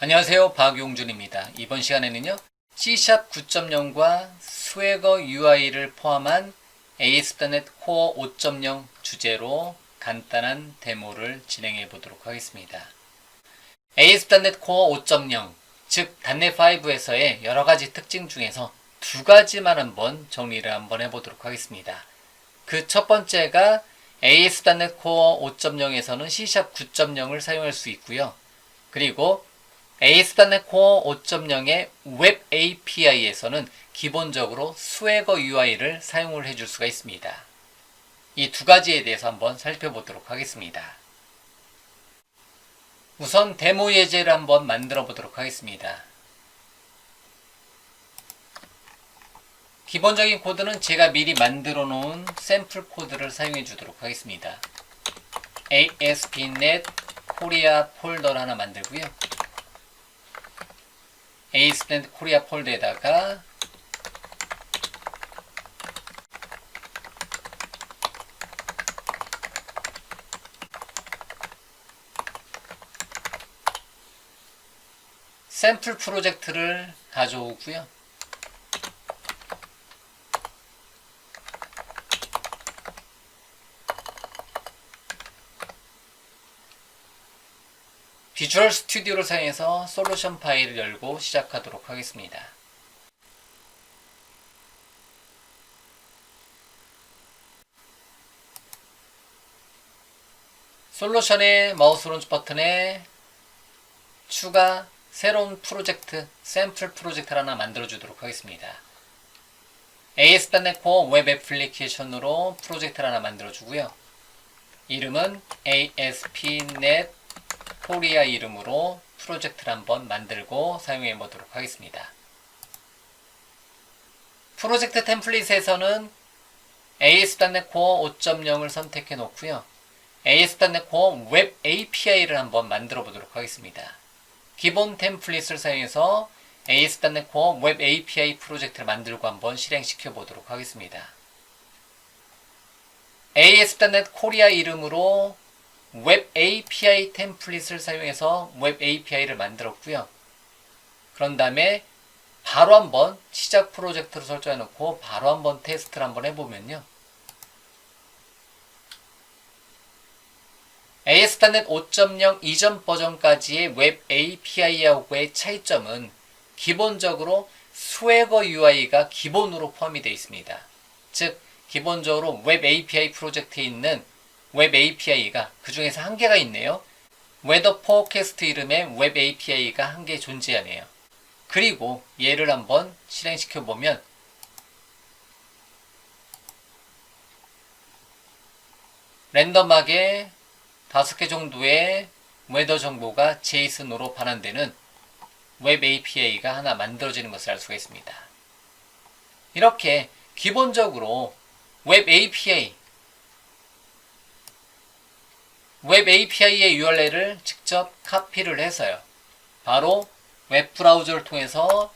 안녕하세요. 박용준입니다. 이번 시간에는요. C샵 9.0과 스웨거 UI를 포함한 ASP.NET Core 5.0 주제로 간단한 데모를 진행해 보도록 하겠습니다. ASP.NET Core 5.0, 즉 .NET5에서의 여러 가지 특징 중에서 두 가지만 한번 정리를 한번 해 보도록 하겠습니다. 그 첫 번째가 ASP.NET Core 5.0에서는 C샵 9.0을 사용할 수 있고요. 그리고 ASP.NET Core 5.0의 웹 API에서는 기본적으로 스웨거 UI를 사용을 해줄 수가 있습니다. 이 두 가지에 대해서 한번 살펴보도록 하겠습니다. 우선 데모 예제를 한번 만들어 보도록 하겠습니다. 기본적인 코드는 제가 미리 만들어 놓은 샘플 코드를 사용해 주도록 하겠습니다. ASP.NET 코리아 폴더를 하나 만들고요. ASP.NET 코리아 폴더에다가 샘플 프로젝트를 가져오고요. 비주얼 스튜디오를 사용해서 솔루션 파일을 열고 시작하도록 하겠습니다. 솔루션의 마우스 오른쪽 버튼에 추가 새로운 프로젝트, 샘플 프로젝트를 하나 만들어 주도록 하겠습니다. AS.NET Core 웹 애플리케이션으로 프로젝트를 하나 만들어 주고요. 이름은 ASP.NET 코리아 이름으로 프로젝트를 한번 만들고 사용해 보도록 하겠습니다. 프로젝트 템플릿에서는 AS.NET Core 5.0을 선택해 놓고요. AS.NET Core 웹 API를 한번 만들어 보도록 하겠습니다. 기본 템플릿을 사용해서 AS.NET Core 웹 API 프로젝트를 만들고 한번 실행시켜 보도록 하겠습니다. AS.NET 코리아 이름으로 웹 API 템플릿을 사용해서 웹 API를 만들었고요. 그런 다음에 바로 한번 시작 프로젝트로 설정해 놓고 바로 한번 테스트를 한번 해보면요. ASP.NET 5.0 이전 버전까지의 웹 API하고의 차이점은 기본적으로 스웨거 UI가 기본으로 포함이 되어 있습니다. 즉, 기본적으로 웹 API 프로젝트에 있는 웹 API가 그 중에서 한 개가 있네요. 웨더 포캐스트 이름의 웹 API가 한 개 존재하네요. 그리고 얘를 한번 실행시켜 보면 랜덤하게 다섯 개 정도의 웨더 정보가 제이슨으로 반환되는 웹 API가 하나 만들어지는 것을 알 수가 있습니다. 이렇게 기본적으로 웹 API 웹 API의 URL을 직접 카피를 해서요. 바로 웹 브라우저를 통해서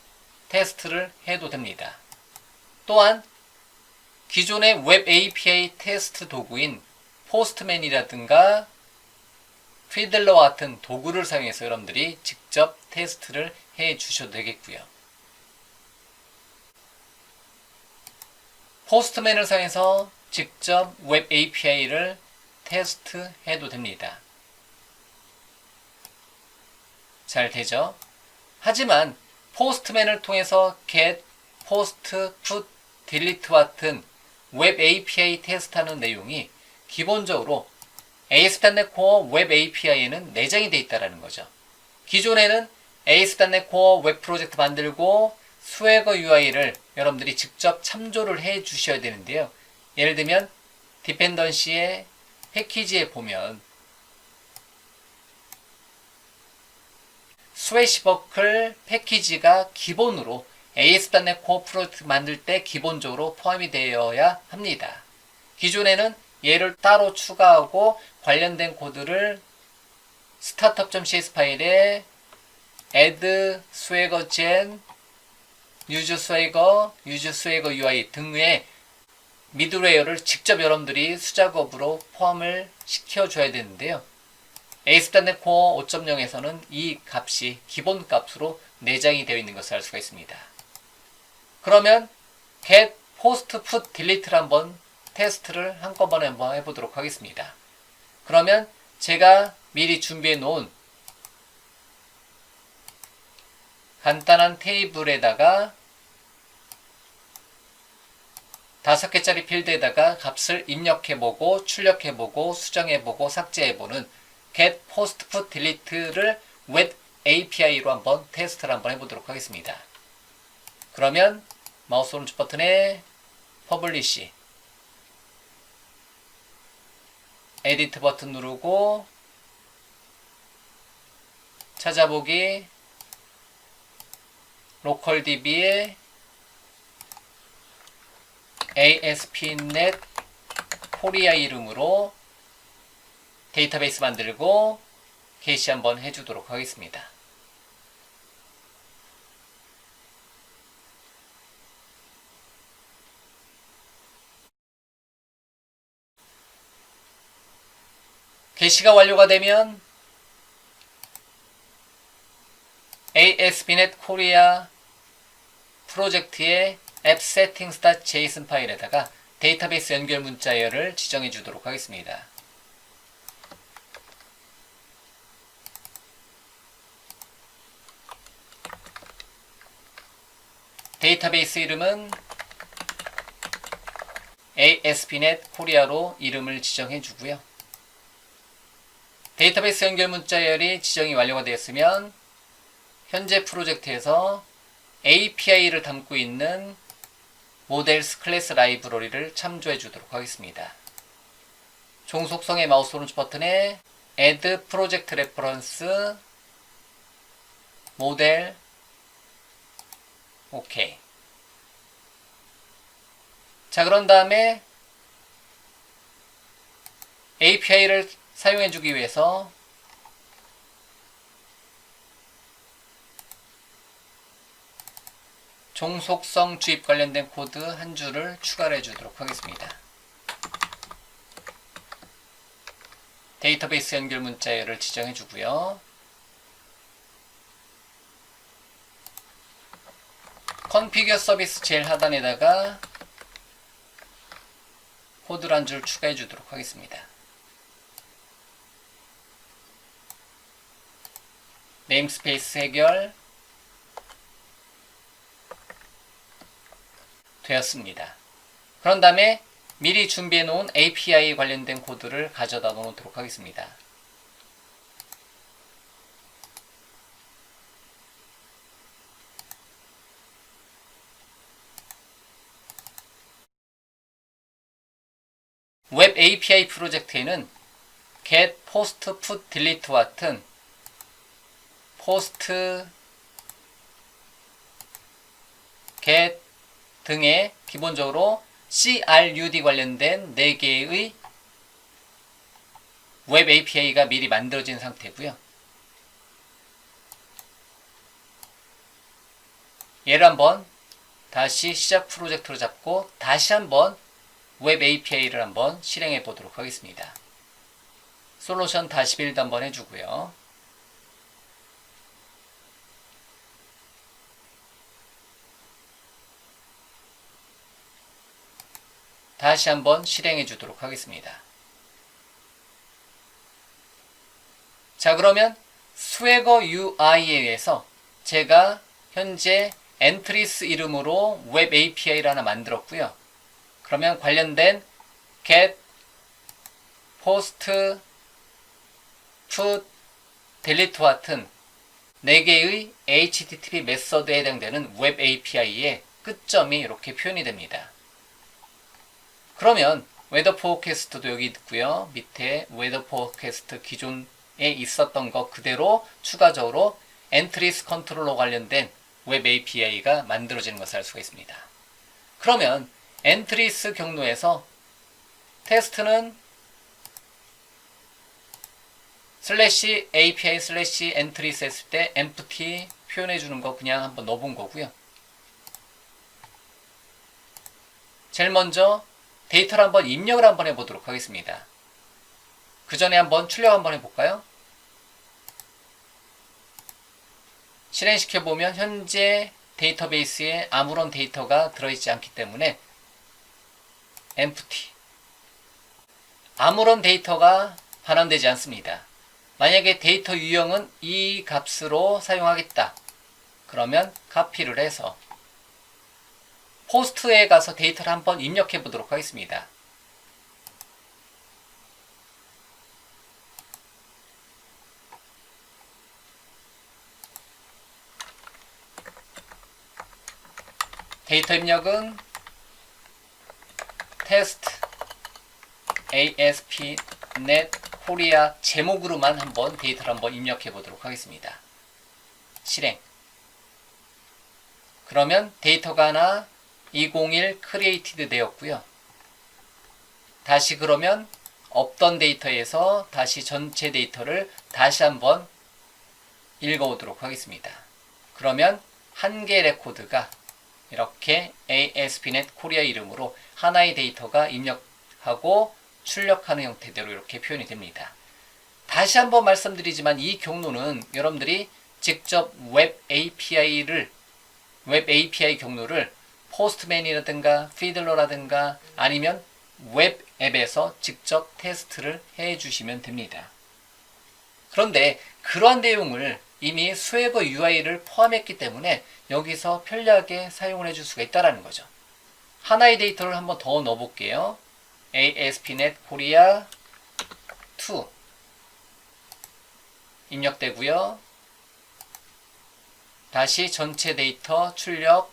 테스트를 해도 됩니다. 또한 기존의 웹 API 테스트 도구인 포스트맨이라든가 피들러와 같은 도구를 사용해서 여러분들이 직접 테스트를 해 주셔도 되겠고요. 포스트맨을 사용해서 직접 웹 API를 테스트 해도 됩니다. 잘 되죠? 하지만 포스트맨을 통해서 get, post, put, delete 같은 웹 API 테스트하는 내용이 기본적으로 ASP.NET Core 웹 API에는 내장이 되어 있다는 거죠. 기존에는 ASP.NET Core 웹 프로젝트 만들고 스웨거 UI를 여러분들이 직접 참조를 해 주셔야 되는데요. 예를 들면 디펜던시의 패키지에 보면 스웨시버클 패키지가 기본으로 AS.NET Core 프로젝트 만들 때 기본적으로 포함이 되어야 합니다. 기존에는 얘를 따로 추가하고 관련된 코드를 startup.cs 파일에 add swagger gen, use swagger, use swagger UI 등의 미드웨어를 직접 여러분들이 수작업으로 포함을 시켜줘야 되는데요. ASP.NET Core 5.0에서는 이 값이 기본 값으로 내장이 되어 있는 것을 알 수가 있습니다. 그러면 get post put delete를 한번 테스트를 한꺼번에 한번 해보도록 하겠습니다. 그러면 제가 미리 준비해 놓은 간단한 테이블에다가 다섯 개짜리 필드에다가 값을 입력해보고 출력해보고 수정해보고 삭제해보는 get post put delete를 web API로 한번 테스트를 한번 해보도록 하겠습니다. 그러면 마우스 오른쪽 버튼에 퍼블리시 에디트 버튼 누르고 찾아보기 로컬 DB에 ASP.NET 코리아 이름으로 데이터베이스 만들고 게시 한번 해주도록 하겠습니다. 게시가 완료가 되면 ASP.NET 코리아 프로젝트의 appsettings.json 파일에다가 데이터베이스 연결 문자열을 지정해 주도록 하겠습니다. 데이터베이스 이름은 ASP.NET 코리아로 이름을 지정해 주고요. 데이터베이스 연결 문자열이 지정이 완료가 되었으면 현재 프로젝트에서 API를 담고 있는 모델스 클래스 라이브러리를 참조해 주도록 하겠습니다. 종 속성의 마우스 오른쪽 버튼에 Add Project Reference 모델 오케이. 자, 그런 다음에 API를 사용해 주기 위해서 종속성 주입 관련된 코드 한 줄을 추가해 주도록 하겠습니다. 데이터베이스 연결 문자열을 지정해 주고요. 컨피규어 서비스 제일 하단에다가 코드를 한 줄 추가해 주도록 하겠습니다. 네임스페이스 해결 되었습니다. 그런 다음에 미리 준비해 놓은 API 관련된 코드를 가져다 놓도록 하겠습니다. 웹 API 프로젝트에는 get, post, put, delete와 같은 post, get 등의 기본적으로 CRUD 관련된 4개의 웹 API가 미리 만들어진 상태고요. 얘를 한번 다시 시작 프로젝트로 잡고 다시 한번 웹 API를 한번 실행해 보도록 하겠습니다. 솔루션 다시 빌드 한번 해주고요. 다시 한번 실행해 주도록 하겠습니다. 자 그러면 스웨거 UI에 의해서 제가 현재 엔트리스 이름으로 웹 API를 하나 만들었고요. 그러면 관련된 get, post, put, delete와 같은 4개의 HTTP 메서드에 해당되는 웹 API의 끝점이 이렇게 표현이 됩니다. 그러면 웨더 포캐스트도 여기 있고요. 밑에 웨더 포캐스트 기존에 있었던 것 그대로 추가적으로 엔트리스 컨트롤러 관련된 웹 API가 만들어지는 것을 알 수가 있습니다. 그러면 엔트리스 경로에서 테스트는 슬래시 API 슬래시 엔트리스 했을 때 empty 표현해 주는 거 그냥 한번 넣어본 거고요. 제일 먼저 데이터를 한번 입력을 한번 해보도록 하겠습니다. 그 전에 한번 출력 한번 해볼까요? 실행시켜보면 현재 데이터베이스에 아무런 데이터가 들어있지 않기 때문에 empty 아무런 데이터가 반환되지 않습니다. 만약에 데이터 유형은 이 값으로 사용하겠다. 그러면 카피를 해서 포스트에 가서 데이터를 한번 입력해 보도록 하겠습니다. 데이터 입력은 테스트 ASP.NET 코리아 제목으로만 한번 데이터를 한번 입력해 보도록 하겠습니다. 실행. 그러면 데이터가 하나 201 크리에이티드 되었고요. 다시 그러면 없던 데이터에서 다시 전체 데이터를 다시 한번 읽어오도록 하겠습니다. 그러면 한 개 레코드가 이렇게 ASP.NET 코리아 이름으로 하나의 데이터가 입력하고 출력하는 형태대로 이렇게 표현이 됩니다. 다시 한번 말씀드리지만 이 경로는 여러분들이 직접 웹 API를 웹 API 경로를 포스트맨이라든가 피들러라든가 아니면 웹 앱에서 직접 테스트를 해 주시면 됩니다. 그런데 그러한 내용을 이미 스웨거 UI를 포함했기 때문에 여기서 편리하게 사용을 해 줄 수가 있다는 거죠. 하나의 데이터를 한번 더 넣어볼게요. ASP.NET Korea 2 입력되고요. 다시 전체 데이터 출력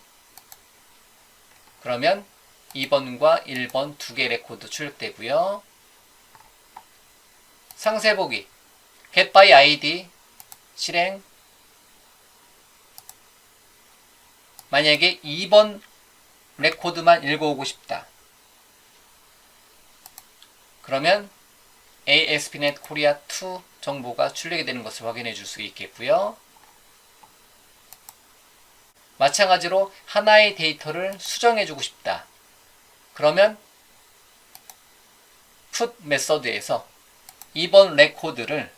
그러면 2번과 1번 두 개 레코드 출력되고요. 상세 보기 get by id 실행 만약에 2번 레코드만 읽어오고 싶다. 그러면 ASP.NET Korea 2 정보가 출력이 되는 것을 확인해 줄 수 있겠고요. 마찬가지로 하나의 데이터를 수정해 주고 싶다. 그러면 put 메서드에서 2번 레코드를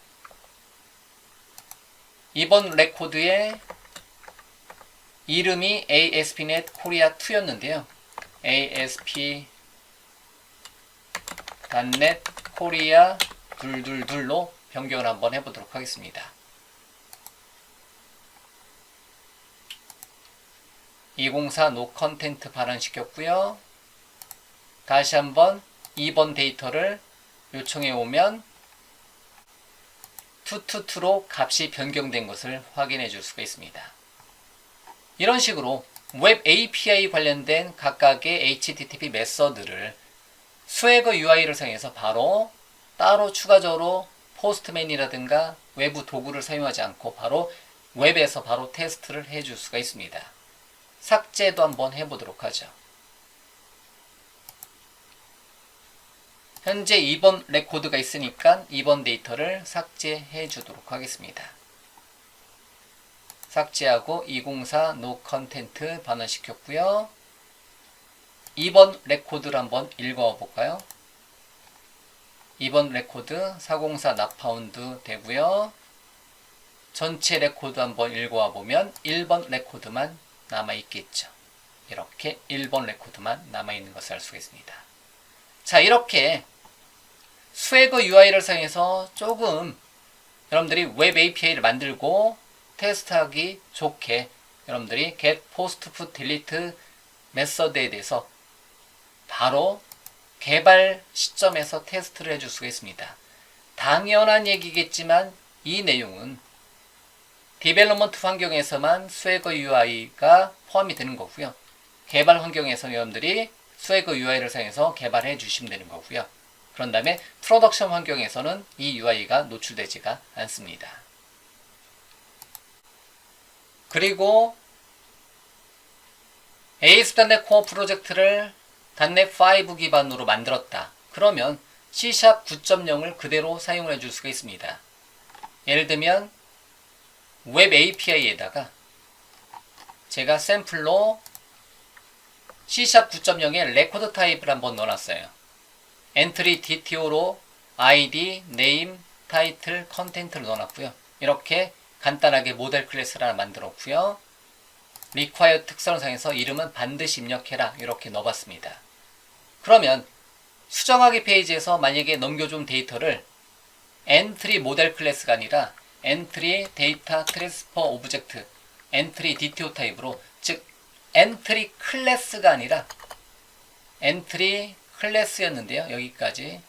2번 레코드의 이름이 ASP.NET Korea 2였는데요. ASP.NET Korea 둘둘둘로 변경을 한번 해보도록 하겠습니다. 204 노 컨텐트 발언시켰고요. 다시 한번 2번 데이터를 요청해 오면 투투투로 값이 변경된 것을 확인해 줄 수가 있습니다. 이런 식으로 웹 API 관련된 각각의 HTTP 메서드를 스웨거 UI를 사용해서 바로 따로 추가적으로 포스트맨이라든가 외부 도구를 사용하지 않고 바로 웹에서 바로 테스트를 해 줄 수가 있습니다. 삭제도 한번 해보도록 하죠. 현재 2번 레코드가 있으니까 2번 데이터를 삭제해 주도록 하겠습니다. 삭제하고 204 no content 반환시켰고요. 2번 레코드를 한번 읽어 볼까요? 2번 레코드 404 나파운드 되고요. 전체 레코드 한번 읽어와 보면 1번 레코드만 남아 있겠죠. 이렇게 1번 레코드만 남아 있는 것을 알 수가 있습니다. 자, 이렇게 스웨거 UI를 사용해서 조금 여러분들이 웹 API를 만들고 테스트하기 좋게 여러분들이 get, post, put, delete 메서드에 대해서 바로 개발 시점에서 테스트를 해줄 수가 있습니다. 당연한 얘기겠지만 이 내용은 디벨로먼트 환경에서만 스웨거 UI가 포함이 되는 거고요. 개발 환경에서 여러분들이 스웨거 UI를 사용해서 개발해 주시면 되는 거고요. 그런 다음에 프로덕션 환경에서는 이 UI가 노출되지가 않습니다. 그리고 ASP.NET 코어 프로젝트를 .NET 5 기반으로 만들었다. 그러면 C# 9.0을 그대로 사용해 줄 수가 있습니다. 예를 들면 웹 API에다가 제가 샘플로 C# 9.0의 레코드 타입을 한번 넣어놨어요. 엔트리 DTO로 ID, 네임, 타이틀, 컨텐트를 넣어놨고요. 이렇게 간단하게 모델 클래스를 하나 만들었고요. 특성을 사용해서 이름은 반드시 입력해라 이렇게 넣어봤습니다. 그러면 수정하기 페이지에서 만약에 넘겨준 데이터를 entry 모델 클래스가 아니라 entry data transfer object entry DTO 타입으로 즉 entry 클래스가 아니라 entry 클래스였는데요. 여기까지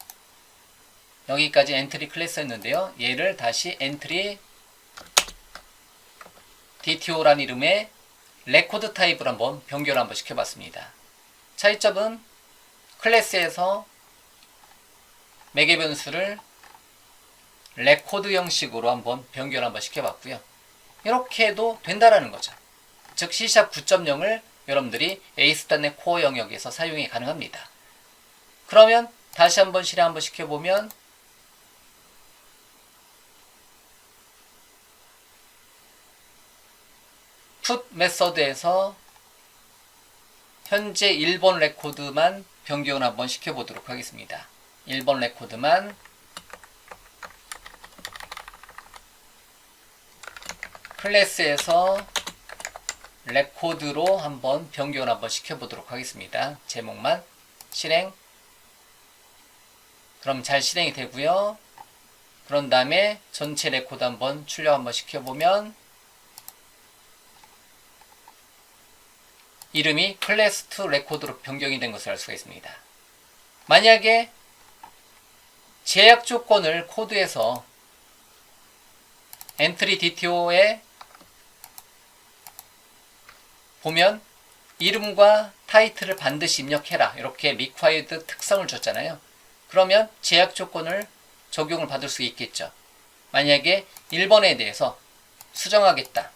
여기까지 엔트리 클래스였는데요. 얘를 다시 엔트리 DTO라는 이름의 레코드 타입으로 한번 변경을 한번 시켜봤습니다. 차이점은 클래스에서 매개 변수를 레코드 형식으로 한번 변경을 한번 시켜봤고요. 이렇게 해도 된다라는 거죠. 즉 C# 9.0을 여러분들이 에이스단의 코어 영역에서 사용이 가능합니다. 그러면 다시 한번 실행 한번 시켜보면 put 메서드에서 현재 1번 레코드만 변경을 한번 시켜보도록 하겠습니다. 1번 레코드만 클래스에서 레코드로 한번 변경을 한번 시켜보도록 하겠습니다. 제목만 실행 그럼 잘 실행이 되고요. 그런 다음에 전체 레코드 한번 출력 한번 시켜보면 이름이 클래스2 레코드로 변경이 된 것을 알 수가 있습니다. 만약에 제약 조건을 코드에서 엔트리 DTO에 보면 이름과 타이틀을 반드시 입력해라 이렇게 required 특성을 줬잖아요. 그러면 제약 조건을 적용을 받을 수 있겠죠. 만약에 1번에 대해서 수정하겠다.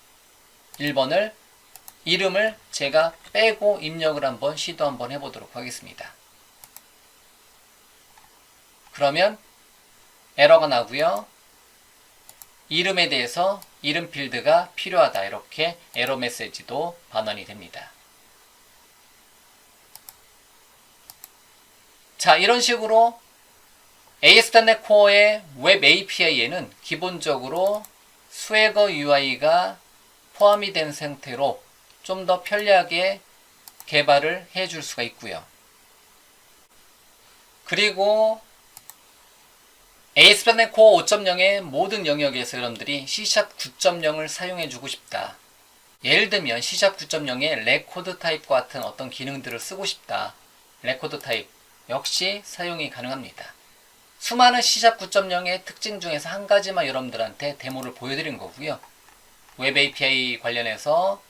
1번을 이름을 제가 빼고 입력을 한번 시도 한번 해보도록 하겠습니다. 그러면 에러가 나고요. 이름에 대해서 이름 필드가 필요하다 이렇게 에러 메시지도 반원이 됩니다. 자 이런 식으로 ASP.NET Core의 웹 API에는 기본적으로 스웨거 UI가 포함이 된 상태로 좀 더 편리하게 개발을 해줄 수가 있고요. 그리고 ASP.NET Core 5.0의 모든 영역에서 여러분들이 C# 9.0을 사용해 주고 싶다. 예를 들면 C# 9.0의 레코드 타입과 같은 어떤 기능들을 쓰고 싶다. 레코드 타입 역시 사용이 가능합니다. 수많은 C# 9.0의 특징 중에서 한 가지만 여러분들한테 데모를 보여드린 거고요. 웹 API 관련해서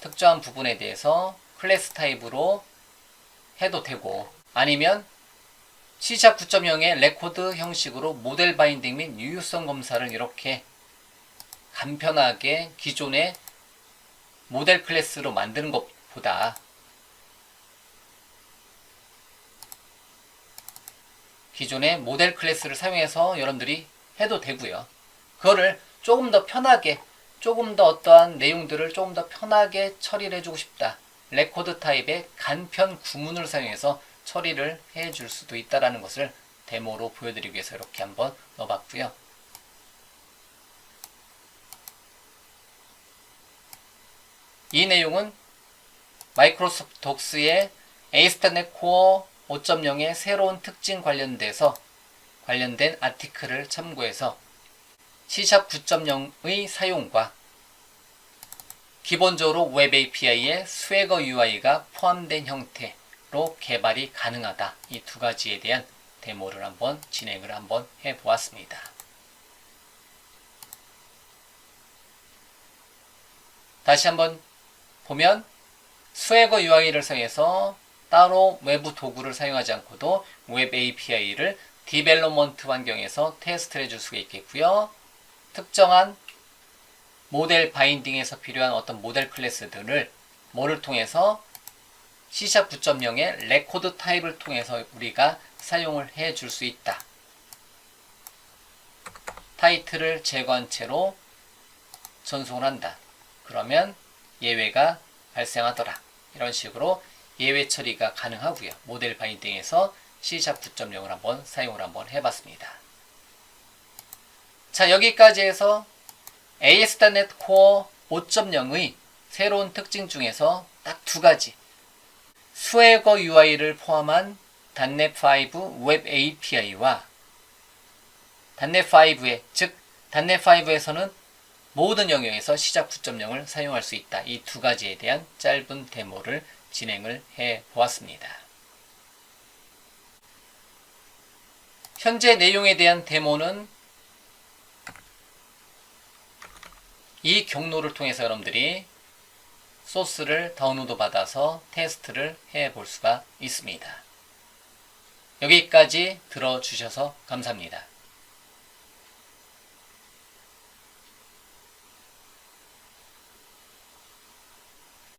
특정한 부분에 대해서 클래스 타입으로 해도 되고 아니면 C# 9.0의 레코드 형식으로 모델 바인딩 및 유효성 검사를 이렇게 간편하게 기존의 모델 클래스로 만드는 것보다 기존의 모델 클래스를 사용해서 여러분들이 해도 되고요. 그거를 조금 더 편하게 조금 더 어떠한 내용들을 조금 더 편하게 처리를 해주고 싶다. 레코드 타입의 간편 구문을 사용해서 처리를 해 줄 수도 있다라는 것을 데모로 보여드리기 위해서 이렇게 한번 넣어봤고요. 이 내용은 마이크로소프트 독스의 ASP.NET Core 5.0의 새로운 특징 관련돼서 관련된 아티클을 참고해서 C# 9.0의 사용과 기본적으로 웹 API의 스웨거 UI가 포함된 형태 로 개발이 가능하다. 이 두 가지에 대한 데모를 한번 진행을 한번 해 보았습니다. 다시 한번 보면 스웨거 UI를 사용해서 따로 외부 도구를 사용하지 않고도 웹 API를 디벨로먼트 환경에서 테스트를 해줄 수가 있겠고요. 특정한 모델 바인딩에서 필요한 어떤 모델 클래스들을 뭐를 통해서 C# 9.0의 레코드 타입을 통해서 우리가 사용을 해 줄 수 있다. 타이틀을 제거한 채로 전송을 한다. 그러면 예외가 발생하더라. 이런 식으로 예외 처리가 가능하고요. 모델 바인딩에서 C# 9.0을 한번 사용을 한번 해봤습니다. 자 여기까지 해서 ASP.NET Core 5.0의 새로운 특징 중에서 딱 두 가지. 스웨거 UI를 포함한 .NET5 웹 API와 .NET5의 즉 .NET5에서는 모든 영역에서 시작 9.0을 사용할 수 있다. 이 두 가지에 대한 짧은 데모를 진행을 해 보았습니다. 현재 내용에 대한 데모는 이 경로를 통해서 여러분들이 소스를 다운로드 받아서 테스트를 해 볼 수가 있습니다. 여기까지 들어주셔서 감사합니다.